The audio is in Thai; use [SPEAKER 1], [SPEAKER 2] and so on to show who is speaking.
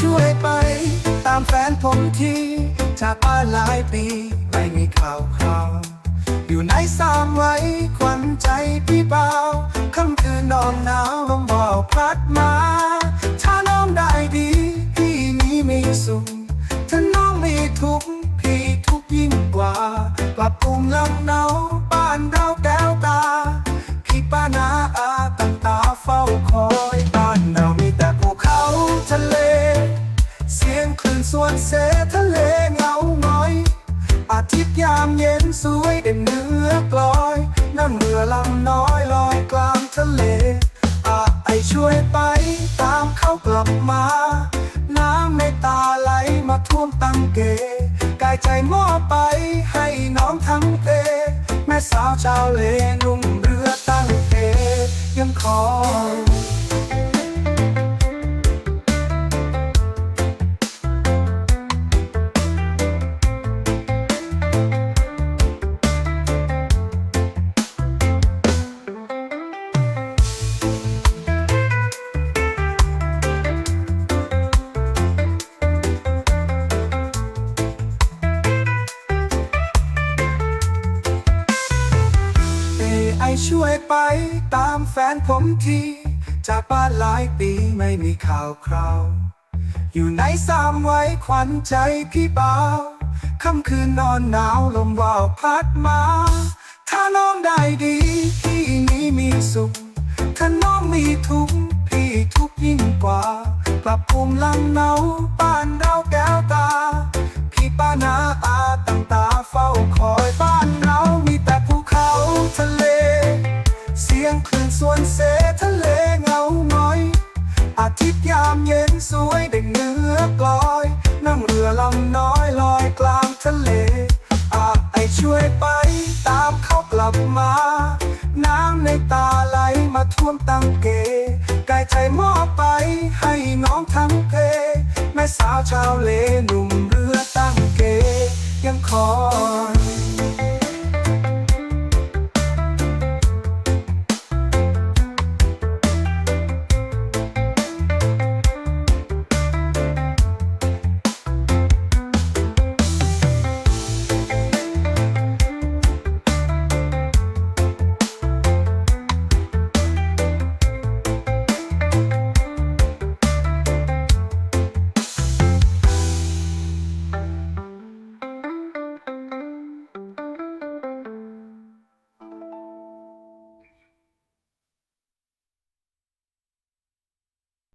[SPEAKER 1] ช่วยไป ตามแฟนผมที่จากบ้าหลายปี ไม่มีข่าวคราว อยู่ในสามไว้ควันใจพี่เบาค่ำคืนนอนหนาวลมเบาพัดมา ถ้าน้องได้ดี พี่นี้มีสุขถ้าน้องมีทุกข์พี่ทุกข์ยิ่งกว่าปรับปรุงลำเนา ทิตย์ยามเย็นสวยเด่นเนื้อกลอยน้ำเรือลำน้อยลอยกลางทะเลอาไอช่วยไปตามเขากลับมา น้ำในตาไหลมาท่วมตังเก กายใจมอไปให้น้องทั้งเต แม่สาวชาวเลนุ่งเรือตั้งเตยังคอย ช่วยไปตามแฟนผมที จากบ้านหลายปีไม่มีข่าวคราว อยู่ในสามไว้ขวัญใจพี่บ่าวค่ำคืนนอนหนาวลมว่าวพัดมา ถ้าน้องได้ดีพี่นี้มีสุข ถ้าน้องมีทุกข์พี่ทุกข์ยิ่งกว่าปรับปรุงลำเนาบ้านเรา ทิตยามเย็นสวยเด่งเนื้อกลอย นั่งเรือลำน้อยลอยกลางทะเล อาไอช่วยไปตามเขากลับมา น้ำในตาไหลมาท่วมตังเกกายใจมอบไปให้น้องทั้งเพแม่สาวชาวเลหนุ่มเรือตั้งเกยังคอย